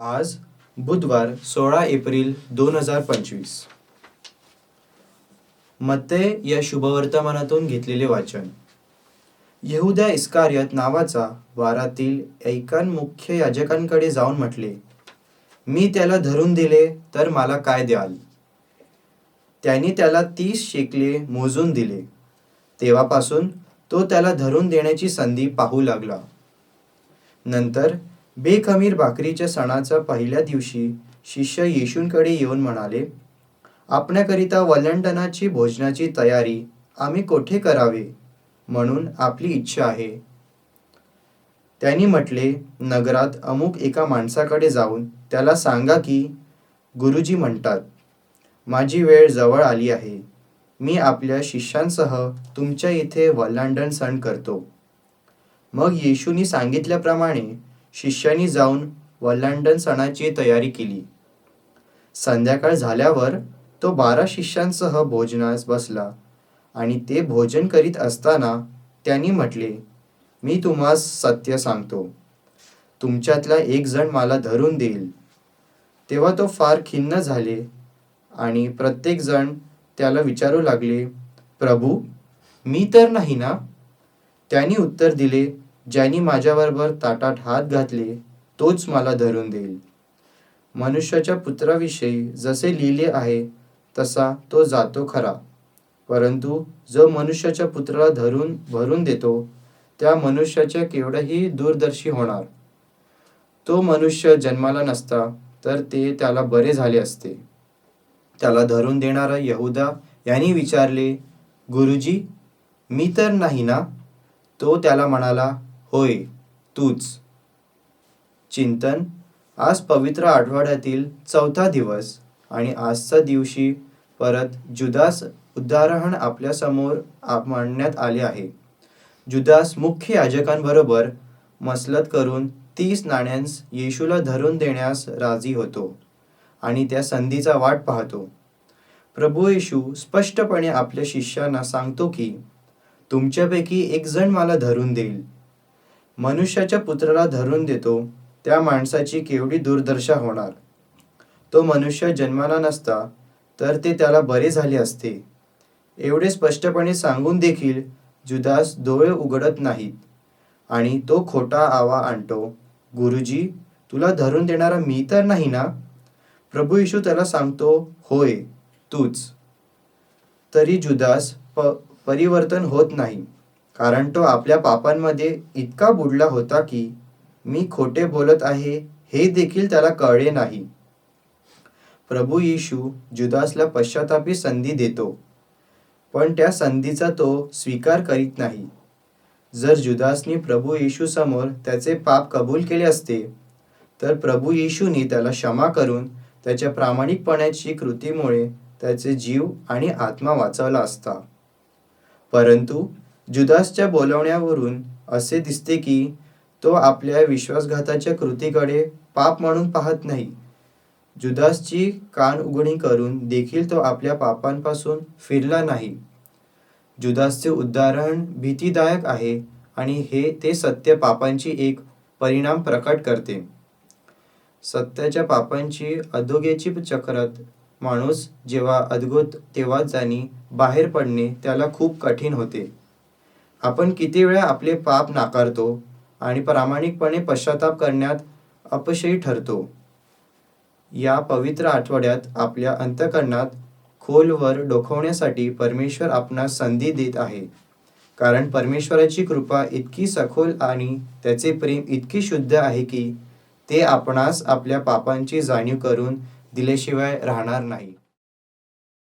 आज बुधवार सोळा एप्रिल दोन हजार पंचवीस. मत्ते या शुभवर्तमानातून घेतलेले वाचन. येहुद्या इस्कार्यत नावाचा वारातील ऐकान मुख्य याजकांकडे जाऊन म्हटले मी त्याला धरून दिले तर मला काय द्याल? त्यांनी त्याला तीस शेकले मोजून दिले. तेव्हापासून तो त्याला धरून देण्याची संधी पाहू लागला. नंतर बेखमीर भाकरीच्या सणाच्या पहिल्या दिवशी शिष्य येशूंकडे येऊन म्हणाले आपण्याकरिता वल्लंडनाची भोजनाची तयारी आम्ही कोठे करावे म्हणून आपली इच्छा आहे त्यांनी म्हटले नगरात अमुक एका माणसाकडे जाऊन त्याला सांगा की गुरुजी म्हणतात माझी वेळ जवळ आली आहे. मी आपल्या शिष्यांसह तुमच्या इथे वल्लांडण सण करतो मग येशूनी सांगितल्याप्रमाणे शिष्यांनी जाऊन वल्लांडण सणाची तयारी केली. संध्याकाळ झाल्यावर तो बारा शिष्यांसह भोजनास बसला आणि ते भोजन करीत असताना त्यांनी म्हटले मी तुम्हास सत्य सांगतो. तुमच्यातला एक जण मला धरून देईल. तेव्हा तो फार खिन्न झाले आणि प्रत्येकजण त्याला विचारू लागले प्रभू मी तर नाही ना? त्यांनी उत्तर दिले ज्यांनी माझ्याबरोबर ताटात हात घातले तोच मला धरून देईल. मनुष्याच्या पुत्राविषयी जसे लिहिले आहे तसा तो जातो खरा. परंतु जो मनुष्याच्या पुत्राला धरून भरून देतो त्या मनुष्याच्या केवढाही दूरदर्शी होणार. तो मनुष्य जन्माला नसता तर ते त्याला बरे झाले असते. त्याला धरून देणारा यहुदा यांनी विचारले गुरुजी मी तर नाही ना? तो त्याला म्हणाला होय तूच. चिंतन. आज पवित्र आठवड्यातील चौथा दिवस आणि आजच्या दिवशी परत जुदास उदाहरण आपल्यासमोर मांडण्यात आले आहे. जुदास मुख्य याजकांबरोबर मसलत करून तीस नाण्यांस येशूला धरून देण्यास राजी होतो आणि त्या संधीचा वाट पाहतो. प्रभू येशू स्पष्टपणे आपल्या शिष्यांना सांगतो की तुमच्यापैकी एक जण मला धरून देईल. मनुष्याच्या पुत्राला धरून देतो त्या माणसाची केवढी दुर्दशा होणार? तो मनुष्य जन्माला नसता तर ते त्याला बरे झाले असते. एवढे स्पष्टपणे सांगून देखील जुदास डोळे उघडत नाहीत. आणि तो खोटा आवा आणतो गुरुजी तुला धरून देणारा मी तर नाही ना? प्रभू येशू त्याला सांगतो होय तूच. तरी जुदास प परिवर्तन होत नाही. कारण तो आपल्या पापांमध्ये इतका बुडला होता की मी खोटे बोलत आहे हे देखील त्याला कळले नाही. प्रभू येशू जुदासला पश्चातापी संधी देतो पण त्या संधीचा तो स्वीकार करीत नाही. जर जुदासने प्रभू येशूसमोर त्याचे पाप कबूल केले असते तर प्रभू येशूने त्याला क्षमा करून त्याच्या प्रामाणिकपणाची कृतीमुळे त्याचे जीव आणि आत्मा वाचवला असता. परंतु जुदासच्या बोलवण्यावरून असे दिसते की तो आपल्या विश्वासघाताच्या कृतीकडे पाप म्हणून पाहत नाही. जुदासची कान उघडी करून देखील तो आपल्या पापांपासून फिरला नाही. जुदासचे उदाहरण भीतीदायक आहे आणि हे ते सत्य पापांची एक परिणाम प्रकट करते. सत्याच्या पापांची अधोगेची चक्रात माणूस जेव्हा अद्भुत तेव्हा जाणी बाहेर पडणे त्याला खूप कठीण होते. आपण किती वेळा आपले पाप नाकारतो आणि प्रामाणिकपणे पश्चाताप करण्यात अपशयी ठरतो. या पवित्र आठवड्यात आपल्या अंतकरणात खोलवर डोखवण्यासाठी परमेश्वर आपणास संधी देत आहे. कारण परमेश्वराची कृपा इतकी सखोल आणि त्याचे प्रेम इतकी शुद्ध आहे की ते आपणास आपल्या पापांची जाणीव करून दिल्याशिवाय राहणार नाही.